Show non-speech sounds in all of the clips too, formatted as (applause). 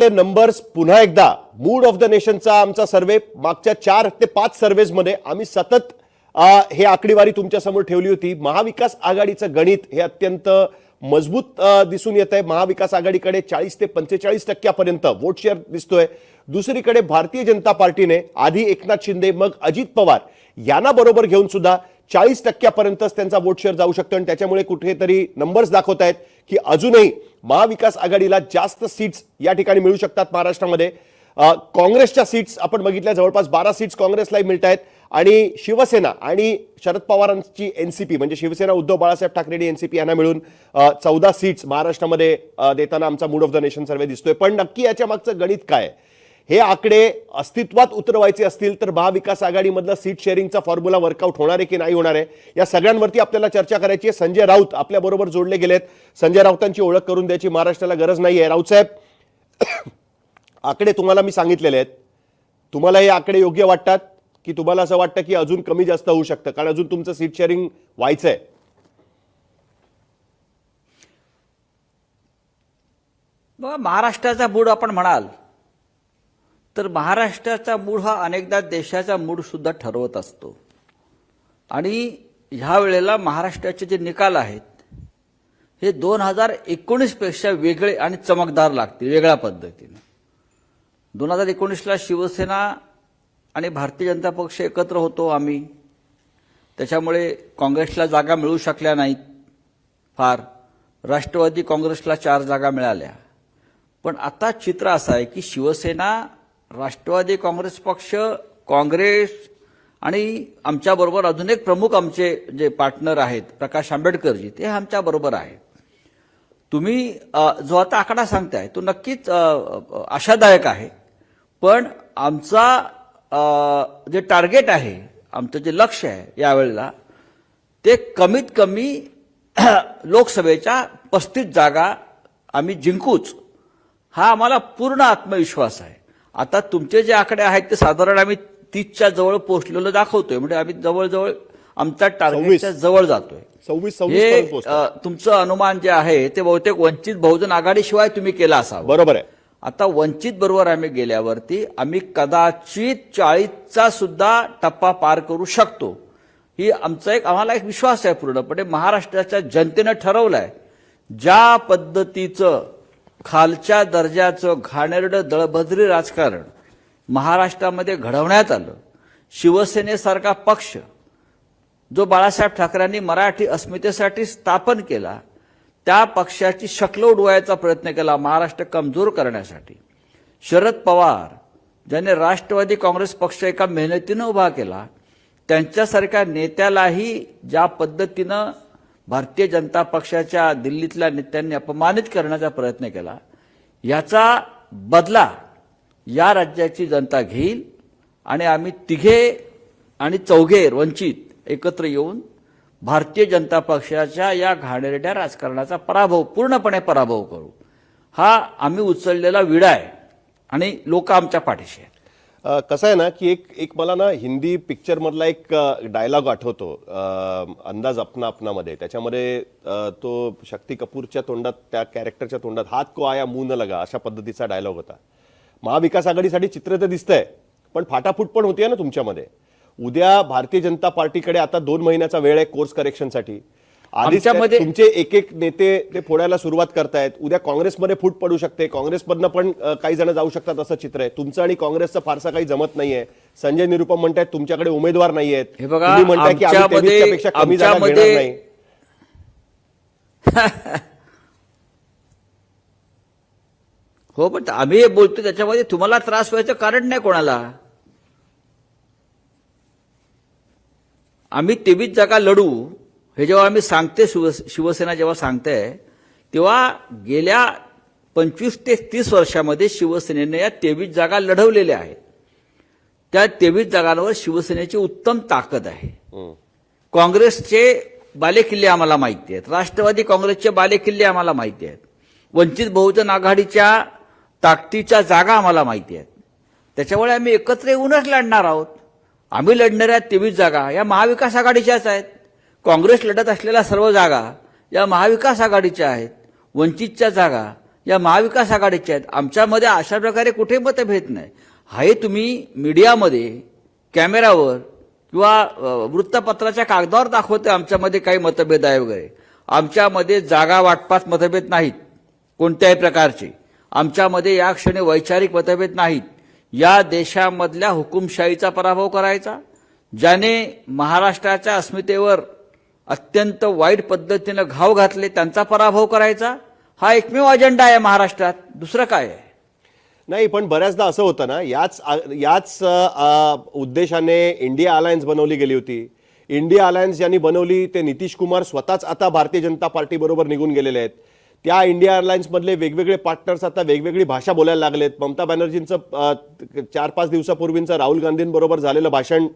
Numbers पुन्हा एकदा mood of the नेशनचा आमचा सर्वे मागच्या चार ते पाच सर्व्हेजमध्ये आम्ही सतत हे आकडेवारी तुमच्यासमोर ठेवली होती. महाविकास आघाडीचं गणित हे अत्यंत मजबूत दिसून येत आहे महाविकास आघाडीकडे चाळीस ते पंचेचाळीस टक्क्यापर्यंत वोट शेअर दिसतोय. दुसरीकडे भारतीय जनता पार्टीने आधी एकनाथ शिंदे मग अजित पवार यांना बरोबर घेऊन सुद्धा चाळीस टक्क्यापर्यंतच त्यांचा वोट शेअर जाऊ शकतो. आणि त्याच्यामुळे कुठेतरी नंबर्स दाखवत आहेत की अजूनही महाविकास आघाडीला जास्त सीट्स या ठिकाणी मिळू शकतात महाराष्ट्रामध्ये. काँग्रेसच्या सीट्स आपण बघितल्या जवळपास बारा सीट्स काँग्रेसलाही मिळत आहेत. आणि शिवसेना आणि शरद पवारांची एनसीपी म्हणजे शिवसेना उद्धव बाळासाहेब ठाकरे एनसीपी यांना मिळून चौदा सीट्स महाराष्ट्रामध्ये देताना आमचा mood of the nation survey दिसतोय. पण नक्की याच्या मागचं गणित काय आहे? हे आकडे अस्तित्वात उतरवायचे असतील तर महाविकास आघाडीमधलं सीट शेअरिंगचा फॉर्म्युला वर्कआउट होणार आहे की नाही होणार आहे? या सगळ्यांवरती आपल्याला चर्चा करायची आहे. संजय राऊत आपल्याबरोबर जोडले गेलेत. संजय राऊतांची ओळख करून द्यायची महाराष्ट्राला गरज नाही आहे राऊत साहेब (coughs) आकडे तुम्हाला मी सांगितलेले आहेत. तुम्हाला हे आकडे योग्य वाटतात की तुम्हाला असं वाटतं की अजून कमी जास्त होऊ शकतं? कारण अजून तुमचं सीट शेअरिंग व्हायचं आहे बघा महाराष्ट्राचा बूड आपण म्हणाल तर महाराष्ट्राचा मूड हा अनेकदा देशाचा मूड सुद्धा ठरवत असतो. आणि ह्या वेळेला महाराष्ट्राचे जे निकाल आहेत हे दोन हजार एकोणीसपेक्षा वेगळे आणि चमकदार लागतील वेगळ्या पद्धतीनं. दोन हजार एकोणीसला शिवसेना आणि भारतीय जनता पक्ष एकत्र होतो आम्ही. त्याच्यामुळे काँग्रेसला जागा मिळू शकल्या नाहीत फार. राष्ट्रवादी काँग्रेसला चार जागा मिळाल्या. पण आता चित्र असं आहे की शिवसेना राष्ट्रवादी काँग्रेस पक्ष काँग्रेस आणि आमच्याबरोबर अजून एक प्रमुख आमचे जे पार्टनर आहेत प्रकाश आंबेडकरजी ते आमच्याबरोबर आहेत. तुम्ही जो आता आकडा सांगताय तो नक्कीच आशादायक आहे. पण आमचा जे टार्गेट आहे आमचं जे लक्ष आहे यावेळेला ते कमीत कमी (clears throat) लोकसभेच्या पस्तीस जागा आम्ही जिंकूच हा आम्हाला पूर्ण आत्मविश्वास आहे. आता तुमचे जे आकडे आहेत ते साधारण आम्ही तीसच्या जवळ पोहोचलेलं दाखवतोय. म्हणजे आम्ही जवळजवळ आमच्या टार्गेटच्या जवळ जातोय. सव्वीस सव्वीस हे तुमचं अनुमान जे आहे ते बहुतेक वंचित बहुजन आघाडीशिवाय तुम्ही केलं असावं. बरोबर आहे. आता वंचित बरोबर आम्ही गेल्यावरती आम्ही कदाचित चाळीसचा सुद्धा टप्पा पार करू शकतो. ही आमचा एक आम्हाला एक विश्वास आहे पूर्णपणे. महाराष्ट्राच्या जनतेनं ठरवलंय ज्या पद्धतीचं खालच्या दर्जाचं घाणेरडं दळभद्री राजकारण महाराष्ट्रामध्ये घडवण्यात आलं. शिवसेनेसारखा पक्ष जो बाळासाहेब ठाकरेंनी मराठी अस्मितेसाठी स्थापन केला त्या पक्षाची शक्ल उडवायचा प्रयत्न केला महाराष्ट्र कमजोर करण्यासाठी. शरद पवार ज्याने राष्ट्रवादी काँग्रेस पक्ष एका मेहनतीनं उभा केला त्यांच्यासारख्या नेत्यालाही ज्या पद्धतीनं भारतीय जनता पक्षाच्या दिल्लीतल्या नेत्यांनी अपमानित करण्याचा प्रयत्न केला. याचा बदला या राज्याची जनता घेईल आणि आम्ही तिघे आणि चौघे वंचित एकत्र येऊन भारतीय जनता पक्षाच्या या घाणेरड्या राजकारणाचा पराभव पूर्णपणे पराभव करू. हा आम्ही उचललेला विडा आहे आणि लोक आमच्या पाठीशी आहेत. कसं आहे ना की एक एक मला ना हिंदी पिक्चर मधला एक डायलॉग आठवतो. अंदाज अपना अपनामध्ये. त्याच्यामध्ये तो शक्ती कपूरच्या तोंडात त्या कॅरेक्टरच्या तोंडात हात को आया मून न लगा अशा पद्धतीचा डायलॉग होता. महाविकास आघाडीसाठी चित्र तर दिसतंय पण फाटाफूट पण होतीये ना तुमच्यामध्ये. उद्या भारतीय जनता पार्टीकडे आता दोन महिन्याचा वेळ आहे कोर्स करेक्शनसाठी आधीच त्या- आमच्यामध्ये- तुमचे एक एक नेते ते फोडायला सुरुवात करतायत. उद्या काँग्रेसमध्ये फूट पडू शकते. काँग्रेसमधनं पण काही जण जाऊ शकतात असं चित्र आहे. तुमचं आणि काँग्रेसचं फारसं काही जमत नाहीये. संजय निरुपम म्हणतायत तुमच्याकडे उमेदवार नाहीयेत. हे बघा, म्हणताय की आम्ही आमच्यामध्ये- 23 पेक्षा कमी जागा घेणार नाही. (laughs) हो पण आम्ही हे बोलतो त्याच्यामध्ये तुम्हाला त्रास व्हायचं कारण नाही कोणाला. आम्ही तेवीस जागा लढू. हे जेव्हा आम्ही सांगते शिव शिवसेना जेव्हा सांगते तेव्हा गेल्या पंचवीस ते तीस वर्षामध्ये शिवसेनेने या तेवीस जागा लढवलेल्या आहेत. त्या तेवीस जागांवर शिवसेनेची उत्तम ताकद आहे. काँग्रेसचे बालेकिल्ले आम्हाला माहिती आहेत. राष्ट्रवादी काँग्रेसचे बालेकिल्ले आम्हाला माहिती आहेत. वंचित बहुजन आघाडीच्या ताकदीच्या जागा आम्हाला माहिती आहेत. त्याच्यामुळे आम्ही एकत्र येऊनच लढणार आहोत. आम्ही लढणाऱ्या तेवीस जागा या महाविकास आघाडीच्याच आहेत. काँग्रेस लढत असलेल्या सर्व जागा या महाविकास आघाडीच्या आहेत वंचितच्या जागा या महाविकास आघाडीच्या आहेत. आमच्यामध्ये अशा प्रकारे कुठे मतभेद नाही. हे तुम्ही मीडियामध्ये कॅमेरावर किंवा वृत्तपत्राच्या कागदावर दाखवते आमच्यामध्ये काही मतभेद आहे वगैरे. आमच्यामध्ये जागा वाटपात मतभेद नाहीत कोणत्याही प्रकारचे. आमच्यामध्ये या क्षणी वैचारिक मतभेद नाहीत. या देशामधल्या हुकुमशाहीचा पराभव करायचा ज्याने महाराष्ट्राच्या अस्मितेवर अत्यंत वाईट पद्धतीनं घाव घातले त्यांचा पराभव करायचा. हा एकमेव अजेंडा आहे महाराष्ट्रात. दुसरं काय आहे? नाही पण बऱ्याचदा असं होतं ना याच याच उद्देशाने इंडिया अलायन्स बनवली गेली होती. इंडिया अलायन्स ज्यांनी बनवली ते नितीश कुमार स्वतःच आता भारतीय जनता पार्टी बरोबर निघून गेलेले आहेत. त्या इंडिया एअरलाइन्समधले वेगवेगळे पार्टनर्स आता वेगवेगळी भाषा बोलायला लागलेत. ममता बॅनर्जींचं चार पाच दिवसापूर्वींचं राहुल गांधींबरोबर झालेलं भाषण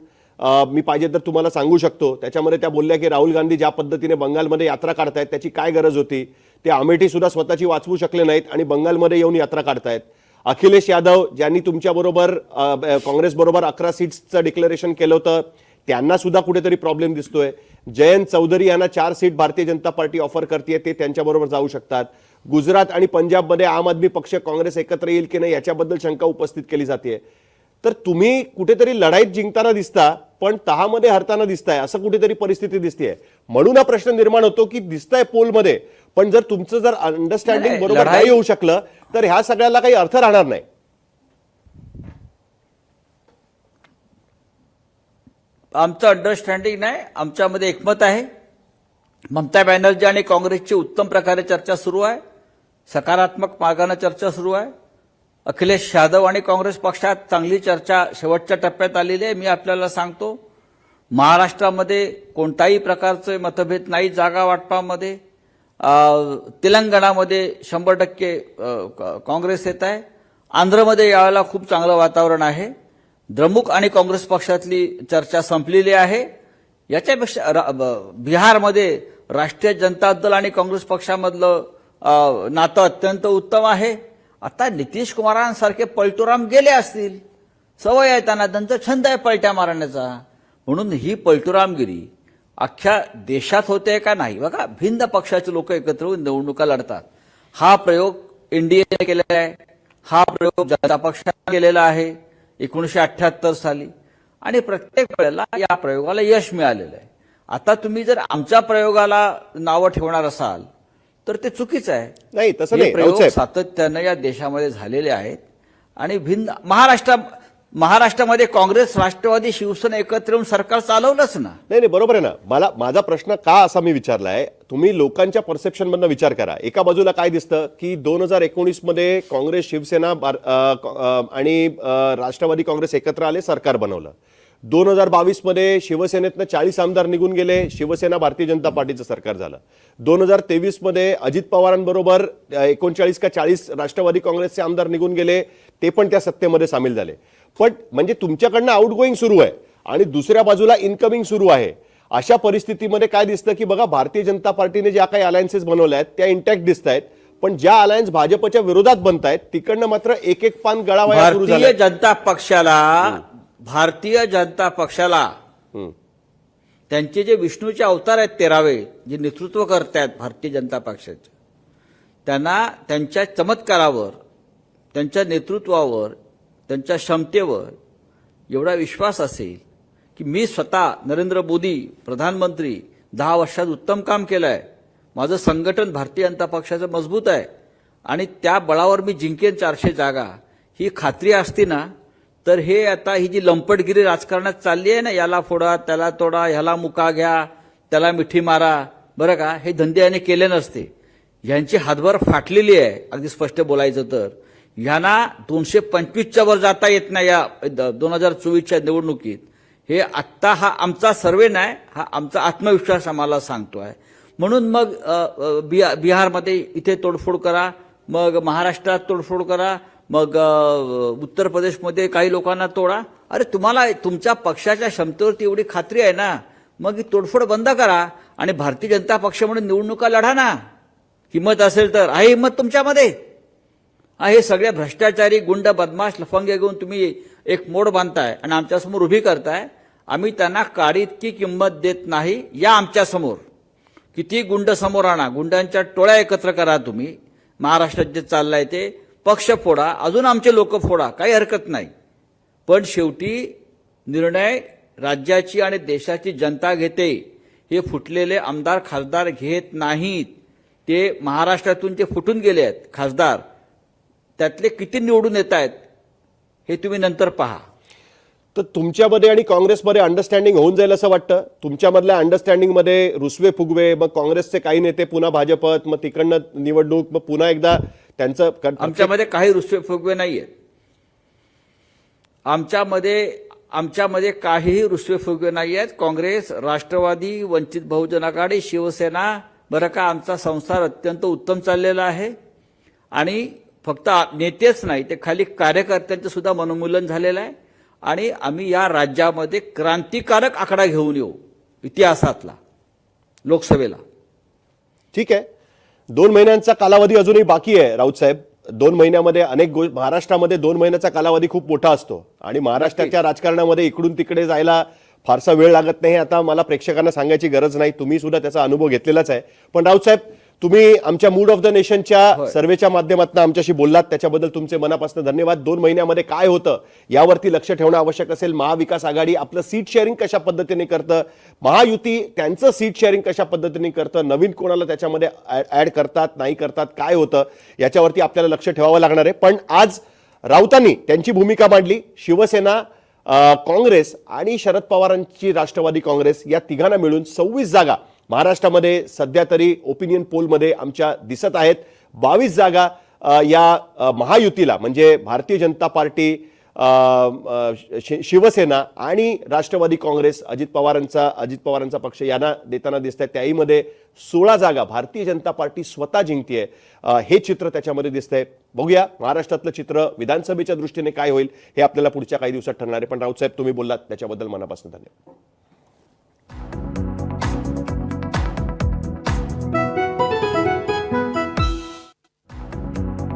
मी पाहिजे तर तुम्हाला सांगू शकतो. त्याच्यामध्ये त्या बोलल्या की राहुल गांधी ज्या पद्धतीने बंगालमध्ये यात्रा काढतायत त्याची काय गरज होती? ते अमेठीसुद्धा स्वतःची वाचवू शकले नाहीत आणि बंगालमध्ये येऊन यात्रा काढतायत. अखिलेश यादव ज्यांनी तुमच्याबरोबर काँग्रेसबरोबर अकरा सीट्सचं डिक्लेरेशन केलं होतं त्यांना सुद्धा कुठेतरी प्रॉब्लेम दिसतोय. जयंत चौधरी यांना चार seat Bharatiya Janata party offer करते ते त्यांच्याबरोबर जाऊ शकतात. गुजरात आणि पंजाबमध्ये आम आदमी पक्ष काँग्रेस एकत्र येईल की नाही याच्याबद्दल शंका उपस्थित केली जाते तर तुम्ही कुठेतरी लढाईत जिंकताना दिसता पण तहामध्ये हरताना दिसताय असं कुठेतरी परिस्थिती दिसतेय. म्हणून हा प्रश्न निर्माण होतो की दिसतंय पोलमध्ये पण जर तुमचं जर अंडरस्टँडिंग बरोबर नाही होऊ शकलं तर ह्या सगळ्याला काही अर्थ राहणार नाही. आमचं अंडरस्टँडिंग नाही आमच्यामध्ये एकमत आहे. ममता बॅनर्जी आणि काँग्रेसची उत्तम प्रकारे चर्चा सुरू आहे. सकारात्मक मार्गाने चर्चा सुरू आहे. अखिलेश यादव आणि काँग्रेस पक्षात चांगली चर्चा शेवटच्या टप्प्यात आलेली आहे. मी आपल्याला सांगतो महाराष्ट्रामध्ये कोणताही प्रकारचे मतभेद नाही जागा वाटपामध्ये. तेलंगणामध्ये शंभर टक्के काँग्रेस येत आहे. आंध्रमध्ये यावेळेला खूप चांगलं वातावरण आहे. द्रमुक आणि काँग्रेस पक्षातली चर्चा संपलेली आहे. याच्यापेक्षा रा- बिहारमध्ये राष्ट्रीय जनता दल आणि काँग्रेस पक्षामधलं नातं अत्यंत उत्तम आहे. आता नितीश कुमारांसारखे पलटुराम गेले असतील. सवय आहे त्यांना त्यांचा छंद आहे पलट्या मारण्याचा. म्हणून ही पलटुरामगिरी अख्ख्या देशात होते का नाही? बघा भिन्न पक्षाचे लोक एकत्र होऊन निवडणुका लढतात. हा प्रयोग एनडीएने केलेला आहे. हा प्रयोग जनता पक्षाने केलेला आहे एकोणीशे अठ्ठ्याहत्तर साली. आणि प्रत्येक वेळेला या प्रयोगाला यश मिळालेलं आहे. आता तुम्ही जर आमच्या प्रयोगाला नावं ठेवणार असाल तर ते चुकीचं आहे. नाही तसं हे नाही. प्रयोग साहेब. सातत्यानं या देशामध्ये झालेले आहेत. आणि भिन्न महाराष्ट्र महाराष्ट्रामध्ये काँग्रेस राष्ट्रवादी शिवसेना एकत्र येऊन सरकार चालवलंच ना. नाही नाही बरोबर आहे ना. मला माझा प्रश्न का असा मी विचारला आहे तुम्ही लोकांच्या परसेप्शन मधनं विचार करा. एका बाजूला काय दिसतं की दोन हजार एकोणीसमध्ये काँग्रेस शिवसेना आणि राष्ट्रवादी काँग्रेस एकत्र आले सरकार बनवलं. दोन हजार बावीसमध्ये शिवसेनेतनं चाळीस आमदार निघून गेले. शिवसेना भारतीय जनता पार्टीचं सरकार झालं. दोन हजार तेवीसमध्ये अजित पवारांबरोबर एकोणचाळीस का चाळीस राष्ट्रवादी काँग्रेसचे आमदार निघून गेले. ते पण त्या सत्तेमध्ये सामील झाले. पण म्हणजे तुमच्याकडनं आउट गोईंग सुरू आहे आणि दुसऱ्या बाजूला इनकमिंग सुरू आहे. अशा परिस्थितीमध्ये काय दिसतं की बघा भारतीय जनता पार्टीने ज्या काही अलायन्सेस बनवल्या आहेत त्या इंटॅक्ट दिसत आहेत. पण ज्या अलायन्स भाजपच्या विरोधात बनत आहेत तिकडनं मात्र एक एक पान गळावाया सुरू भारतीय झालं जनता पक्षाला भारतीय जनता पक्षाला त्यांचे जे विष्णूचे अवतार आहेत तेरावे जे नेतृत्व करतायत भारतीय जनता पक्षाचे त्यांना त्यांच्या चमत्कारावर त्यांच्या नेतृत्वावर त्यांच्या क्षमतेवर एवढा विश्वास असेल की मी स्वतः नरेंद्र मोदी प्रधानमंत्री दहा वर्षात उत्तम काम केलं आहे माझं संघटन भारतीय जनता पक्षाचं मजबूत आहे. आणि त्या बळावर मी जिंकेन चारशे जागा. ही खात्री असती ना तर हे आता ही जी लंपटगिरी राजकारणात चालली आहे ना याला फोडा त्याला तोडा ह्याला मुका घ्या त्याला मिठी मारा बरं का? हे धंदे याने केले नसते. यांची हातभार फाटलेली आहे अगदी स्पष्ट बोलायचं तर. ह्यांना दोनशे पंचवीसच्या वर जाता येत नाही या दोन हजार चोवीसच्या निवडणुकीत. हे आत्ता हा आमचा सर्वे नाही हा आमचा आत्मविश्वास आम्हाला सांगतो आहे. म्हणून मग बिहारमध्ये इथे तोडफोड करा मग महाराष्ट्रात तोडफोड करा मग उत्तर प्रदेशमध्ये काही लोकांना तोडा. अरे तुम्हाला तुमच्या पक्षाच्या क्षमतेवरती एवढी खात्री आहे ना. मग ही तोडफोड बंद करा आणि भारतीय जनता पक्ष म्हणून निवडणुका लढा ना. हिंमत असेल तर. आहे हिंमत तुमच्यामध्ये. हे सगळ्या भ्रष्टाचारी गुंड बदमाश लफंगे घेऊन तुम्ही एक मोड बांधताय आणि आमच्यासमोर उभी करताय. आम्ही त्यांना काडी इतकी किंमत देत नाही. या आमच्यासमोर किती गुंड समोर आणा. गुंडांच्या टोळ्या एकत्र करा तुम्ही. महाराष्ट्रात जे चाललंय ते. पक्ष फोडा अजून आमचे लोक फोडा काही हरकत नाही. पण शेवटी निर्णय राज्याची आणि देशाची जनता घेते. हे फुटलेले आमदार खासदार घेत नाहीत. ते महाराष्ट्रातून जे फुटून गेले आहेत खासदार त्यातले किती निवडून येत आहेत हे तुम्ही नंतर पहा. तर तुमच्यामध्ये आणि काँग्रेसमध्ये अंडरस्टँडिंग होऊन जाईल असं वाटतं. तुमच्यामधल्या अंडरस्टँडिंगमध्ये रुसवे फुगवे मग काँग्रेसचे काही नेते पुन्हा भाजपत मग तिकडनं निवडणूक मग पुन्हा एकदा त्यांचं आमच्यामध्ये काही रुसवे फुगवे नाही आहेत आमच्यामध्ये आमच्यामध्ये काहीही रुसवे फुगवे नाही आहेत काँग्रेस राष्ट्रवादी वंचित बहुजन आघाडी शिवसेना बरं का आमचा संसार अत्यंत उत्तम चाललेला आहे. आणि फक्त नेतेच नाही ते खाली कार्यकर्त्यांचं सुद्धा मनोमूलन झालेलं आहे. आणि आम्ही या राज्यामध्ये क्रांतिकारक आकडा घेऊन येऊ इतिहासातला लोकसभेला. ठीक आहे. दोन महिन्यांचा कालावधी अजूनही बाकी आहे राऊत साहेब. दोन महिन्यामध्ये अनेक गो महाराष्ट्रामध्ये दोन महिन्याचा कालावधी खूप मोठा असतो. आणि महाराष्ट्राच्या राजकारणामध्ये इकडून तिकडे जायला फारसा वेळ लागत नाही. आता मला प्रेक्षकांना सांगायची गरज नाही. तुम्ही सुद्धा त्याचा अनुभव घेतलेलाच आहे. पण राऊत साहेब तुम्ही आमच्या मूड ऑफ द नेशनच्या सर्वेच्या माध्यमातून आमच्याशी बोललात त्याच्याबद्दल तुमचे मनापासून धन्यवाद. दोन महिन्यामध्ये काय होतं यावरती लक्ष ठेवणं आवश्यक असेल. महाविकास आघाडी आपलं सीट शेअरिंग कशा पद्धतीने करतं महायुती त्यांचं सीट शेअरिंग कशा पद्धतीने करतं नवीन कोणाला त्याच्यामध्ये ऍड करतात नाही करतात काय होतं याच्यावरती आपल्याला लक्ष ठेवावं लागणार आहे. पण आज राऊतांनी त्यांची भूमिका मांडली. शिवसेना काँग्रेस आणि शरद पवारांची राष्ट्रवादी काँग्रेस या तिघांना मिळून सव्वीस जागा महाराष्ट्रामध्ये सध्या तरी ओपिनियन पोलमध्ये आमच्या दिसत आहेत. बावीस जागा या महायुतीला म्हणजे भारतीय जनता पार्टी शिवसेना आणि राष्ट्रवादी काँग्रेस अजित पवारांचा अजित पवारांचा पक्ष यांना देताना दिसत आहे त्याहीमध्ये सोळा जागा भारतीय जनता पार्टी स्वतः जिंकते हे चित्र त्याच्यामध्ये दिसतंय. बघूया महाराष्ट्रातलं चित्र विधानसभेच्या दृष्टीने काय होईल हे आपल्याला पुढच्या काही दिवसात ठरणार आहे. पण राऊत साहेब तुम्ही बोललात त्याच्याबद्दल मनापासून धन्यवाद.